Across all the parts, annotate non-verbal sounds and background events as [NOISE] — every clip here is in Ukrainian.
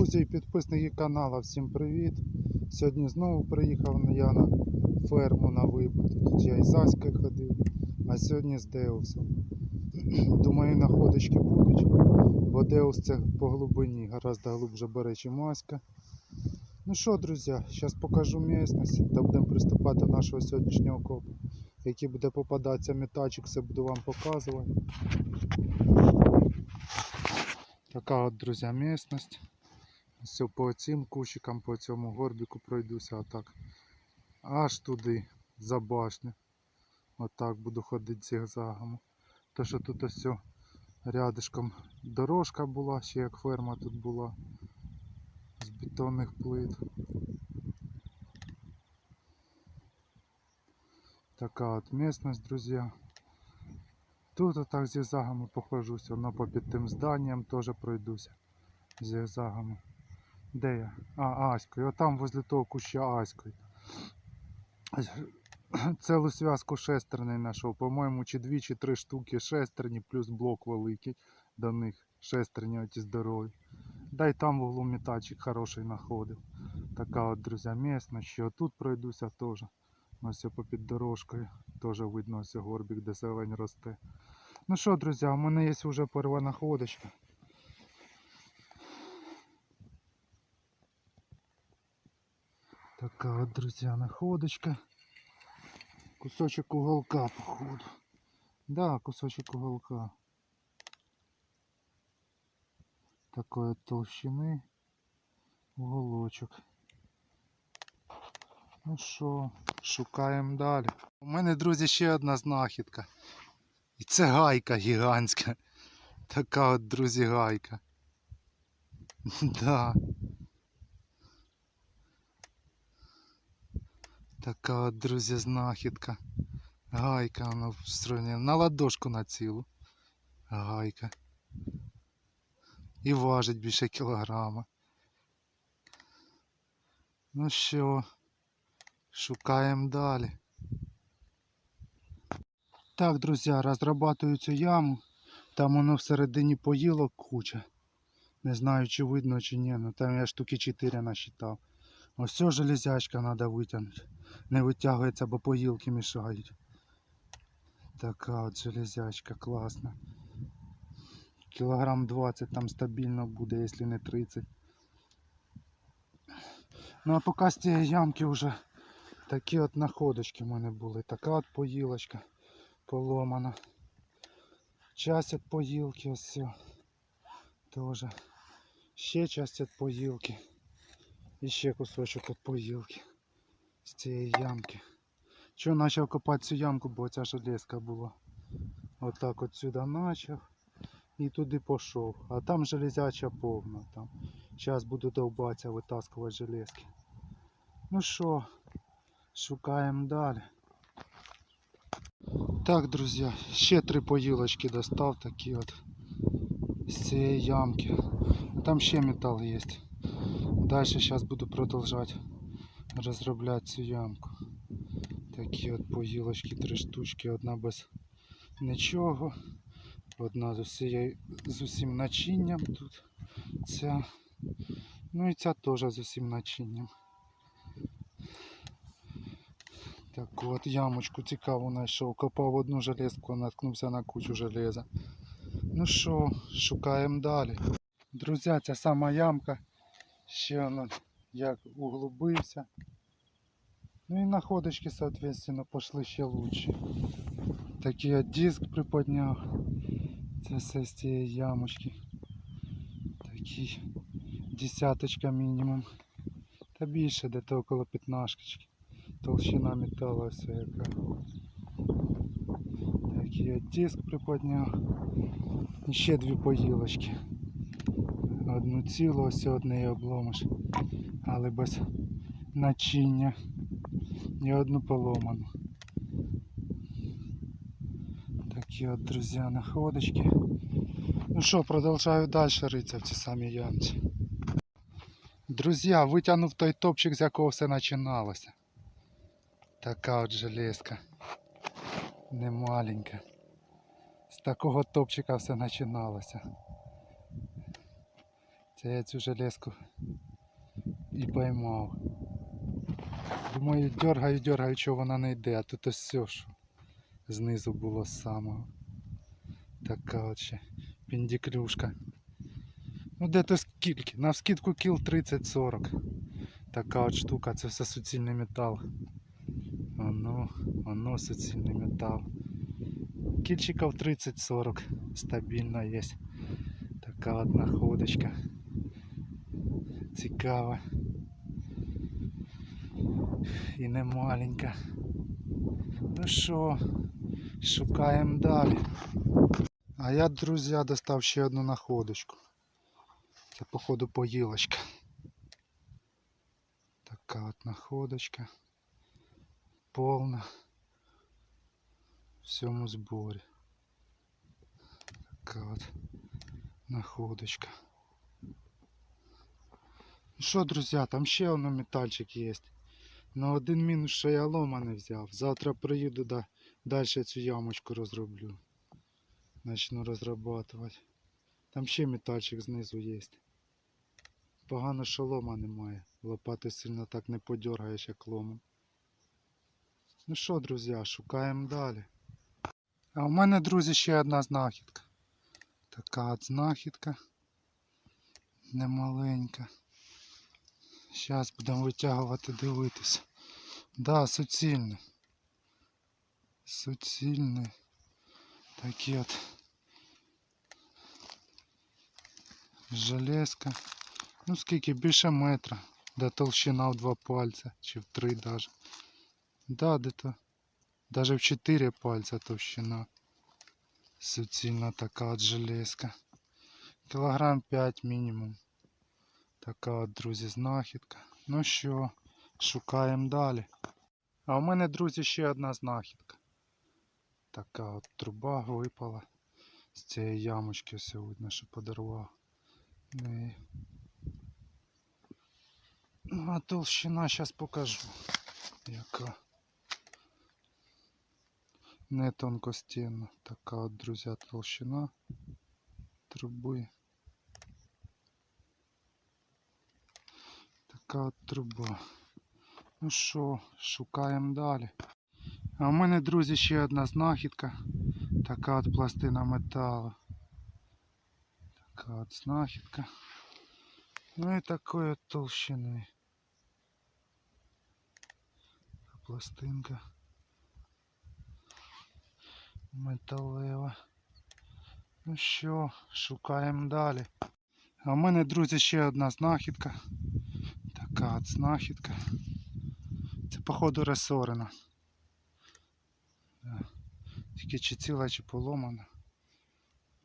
Друзі і підписники каналу, всім привіт! Сьогодні знову приїхав я на ферму на вибут. Тут я із Аською ходив, а сьогодні з Деусом. [CLEARS THROAT] Думаю, находочки будуть, бо Деус це по глибині, гораздо глибше бере, чим Аська. Ну що, друзі, зараз покажу місцевість та будемо приступати до нашого сьогоднішнього копу. Який буде попадатися метачик, все буду вам показувати. Така от, друзі, місцевість. Все по цим кущикам, по цьому горбіку пройдуся отак. Аж туди, за башню. Отак буду ходити зигзагами. То що тут ось все рядишком дорожка була, ще як ферма тут була. З бетонних плит. Така от місцевість, друзі. Тут отак зигзагами похожуся, но попід тим зданням теж пройдуся зигзагами. Де я? А, Аською. Отам возле того куща Аською. Цілу зв'язку шестерней знайшов. По-моєму, чи дві, чи три штуки шестерні, плюс блок великий до них. Шестерні оті здорові. Да й там в углу метачик хороший знаходив. Така от, друзі, місна. Ще тут пройдуся теж. Ось попід дорожкою. Теж видно ось горбик, де зелень росте. Ну що, друзі, у мене є вже перша находочка. Така от, друзі, находочка. Кусочек уголка, походу. Да, кусочек уголка. Такой от толщины уголочок. Ну що, шукаємо далі. У мене, друзі, ще одна знахідка. І це гайка гігантська. Така от, друзі, гайка. [LAUGHS] Да. Така от, друзі, знахідка. Гайка, вона встроєна на ладошку на цілу. Гайка. І важить більше кілограма. Ну що, шукаємо далі. Так, друзі, розрабатую цю яму. Там воно всередині поїлок куча. Не знаю, чи видно, чи ні. Ну там я штуки 4 насчитав. Ось цю железячка треба витягнути. Не витягується, бо поїлки мішають. Така от железячка класна. Кілограм 20 там стабільно буде, якщо не 30. Ну а поки з цієї ямки вже такі от находочки в мене були. Така от поїлочка поломана. Часть від поїлки ось все. Тоже. Ще часть від поїлки. І ще кусочок від поїлки. З цієї ямки. Чого почав копати цю ямку, бо ця железка була. Отак от сюди почав. І туди пішов. А там железяча повна. Там. Зараз буду довбатися, витаскувати железки. Ну що, шукаємо далі. Так, друзі, ще три поїлочки достав такі от з цієї ямки. Там ще метал є. Далі зараз буду продовжувати розробляти цю ямку. Такі от поїлочки, три штучки, одна без нічого, одна з, усією, з усім начинням тут. Ця. Ну і ця теж з усім начинням. Так от ямочку цікаву знайшов. Копав одну железку, наткнувся на кучу железа. Ну що, шукаємо далі. Друзі, ця сама ямка. Ще вона як углубився. Ну і находочки, соответственно, пошли ще лучше. Такий от диск приподняв. Це все з цієї ямочки. Такий десяточка мінімум. Та більше, де-то около п'ятнашки. Толщина металу все яка. Такий от диск приподняв. І ще дві поїлочки. Одну цілу, ось одне обломиш. Але без начиння. І одну поломану. Такі от, друзі, находочки. Ну що, продовжую далі ритися в ці самі ямці. Друзі, витягнув той топчик, з якого все починалося. Така от железка. Немаленька. З такого топчика все починалося. Це я цю железку і поймав. Думаю, дергаю, дергаю, чого вона не йде, а тут ось все, що знизу було самого. Така от ще піндіклюшка. Ну де то скільки? На скидку кіл 30-40. Така от штука, це все суцільний метал. Оно, оно суцільний метал. Кільчиків 30-40 стабільно є. Така от находочка. Цікава. І не маленька. Ну що, шукаємо далі. А я, друзі, достав ще одну находочку. Це походу поїлочка. Така от находочка. Повна. В всьому зборі. Така от находочка. Ну що, друзі, там ще один метальчик є. Но один мінус, що я лома не взяв. Завтра приїду да, далі цю ямочку розроблю. Начну розрабатувати. Там ще метальчик знизу є. Погано, що лома немає. Лопати сильно так не подергаєш, як ломом. Ну що, друзі, шукаємо далі. А у мене, друзі, ще одна знахідка. Така от знахідка. Немаленька. Зараз будемо витягувати, дивитися. Да, суцільне. Суцільне. Такі от. Железка. Ну скільки більше метра. Де толщина в два пальця, чи в три даже. Да, де-то. Даже в чотири пальця товщина. Суцільна така от железка. Кілограм 5 мінімум. Така от, друзі, знахідка. Ну що, шукаємо далі. А у мене, друзі, ще одна знахідка. Така от труба випала з цієї ямочки сьогодні, що подарував. І- Ну, а толщина зараз покажу. Яка. Не тонкостінна. Така от, друзі, толщина труби. Така труба. Ну що, шукаємо далі. А у мене, друзі, ще одна знахідка. Така от пластина металу. Така от знахідка. Ну і такої от толщини. Пластинка. Металева. Ну що, шукаємо далі. А у мене, друзі, ще одна знахідка. Така от знахідка. Це походу ресорена. Да. Тільки чи ціла, чи поломана.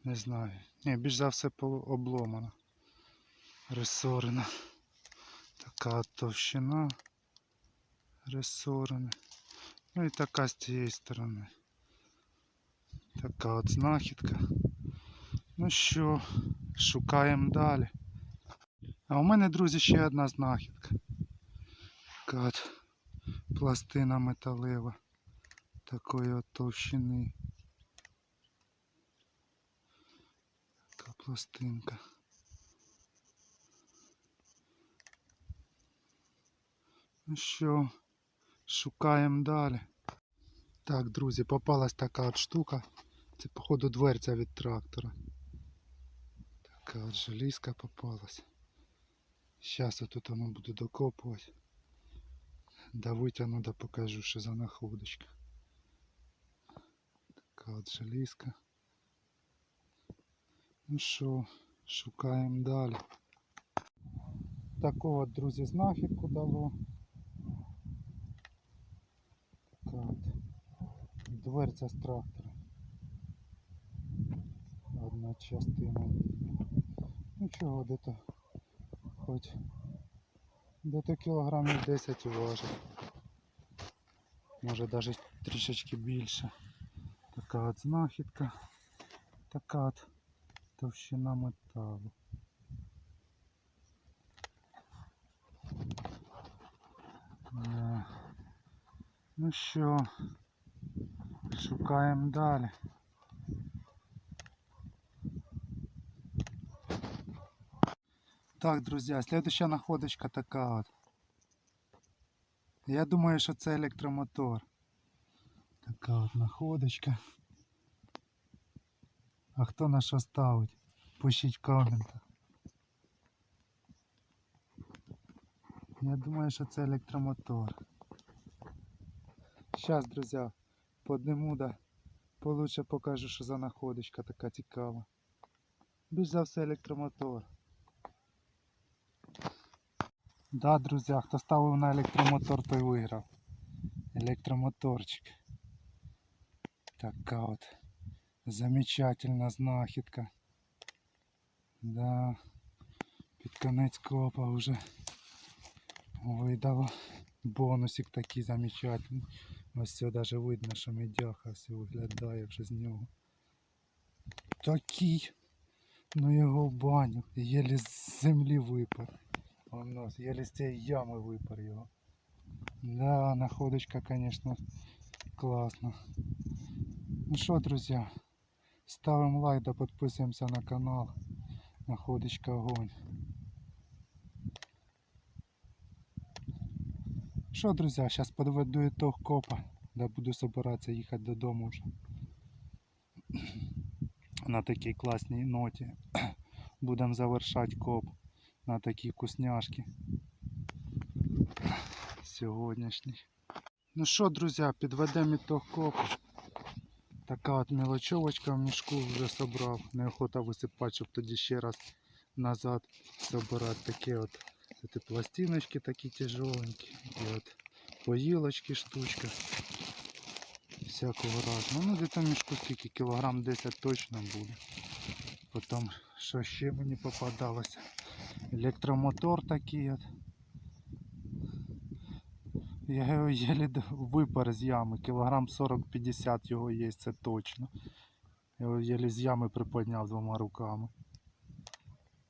Не знаю. Ні, більш за все обломана. Ресорена. Така от товщина. Ресорена. Ну і така з цієї сторони. Така от знахідка. Ну що, шукаємо далі. А у мене, друзі, ще одна знахідка. Така от пластина металева. Такої от товщини. Така пластинка. Ну що, шукаємо далі. Так, друзі, попалась така от штука. Це, походу, дверця від трактора. Така от желізка попалась. Я тут воно буду докопувати. Да витягну, да покажу, що за находочка. Така от желізка. Ну що, шукаємо далі. Таку друзі, знахідку дало. Така от дверця з трактора. Одна частина. Ну чого, де-то хоч де-то кілограмів 10 важить. Може навіть трішечки більше. Така от знахідка. Така от товщина металу. Ну що, шукаємо далі. Так, друзі, следующая находочка така от. Я думаю, що це електромотор. Така от находочка. А хто на що ставить? Пишіть в коментах. Я думаю, що це електромотор. Зараз, друзі, подниму да получше покажу, що за находочка така цікава. Більш за все електромотор. Да, друзі, хто ставив на електромотор, той виграв. Електромоторчик. Така от замечательна знахідка. Да. Під конець копа вже видало бонусик такий замечательний. Ось все даже видно, що медяха все виглядає вже з нього. Такий. Ну його в баню. Єлі з землі випав. Воно, єлі з цієї ями випар його. Да, находочка, конечно, класна. Ну що, друзі, ставимо лайк да підписуємося на канал. Находочка огонь. Що, друзі, зараз підведу ітог копа, да буду збиратися їхати додому вже. [CLEARS THROAT] На такій класній ноті. [CLEARS THROAT] Будемо завершати коп на такі вкусняшки. Сьогоднішній. Ну що, друзі, підведемо ітог копу. Така от мелочовочка в мішку вже собрав. Неохота висипати, щоб тоді ще раз назад собирати такі от Це пластиночки такі тяжеленькі. І от поїлочки штучка. Всякого разного. Ну де-то в мішку скільки кілограм 10 точно буде. Потім що ще мені попадалося. Електромотор такий от. Я його єлі випар з ями. Кілограм 40-50 його є, це точно. Я його єлі з ями приподняв двома руками.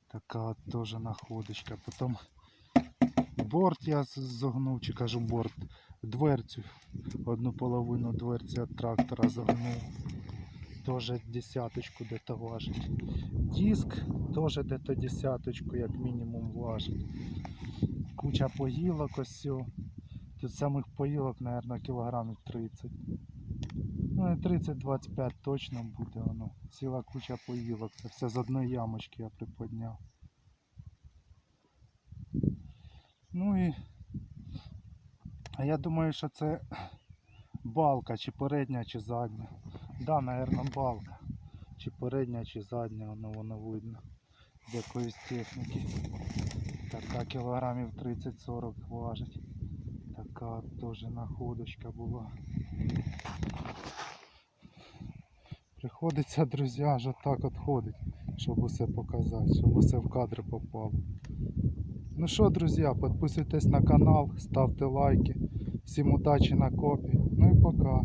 Така от теж находочка. Потім борт я зогнув, чи кажу борт, дверцю. Одну половину дверці від трактора загнув. Теж десяточку де-то важить. Диск теж де-то десяточку, як мінімум, важить. Куча поїлок ось. Тут самих поїлок, мабуть, кілограмів 30. Ну і 30-25 точно буде воно. Ціла куча поїлок. Це все з одної ямочки я приподняв. Ну і. А я думаю, що це балка, чи передня, чи задня. Да, напевно, балка. Чи передня, чи задня, воно воно видно. З якоїсь техніки. Така кілограмів 30-40 важить. Така теж находочка була. Приходиться, друзі, аж отак от ходить, щоб усе показати, щоб усе в кадр попало. Ну що, друзі, підписуйтесь на канал, ставте лайки. Всім удачі на копі. Ну і пока.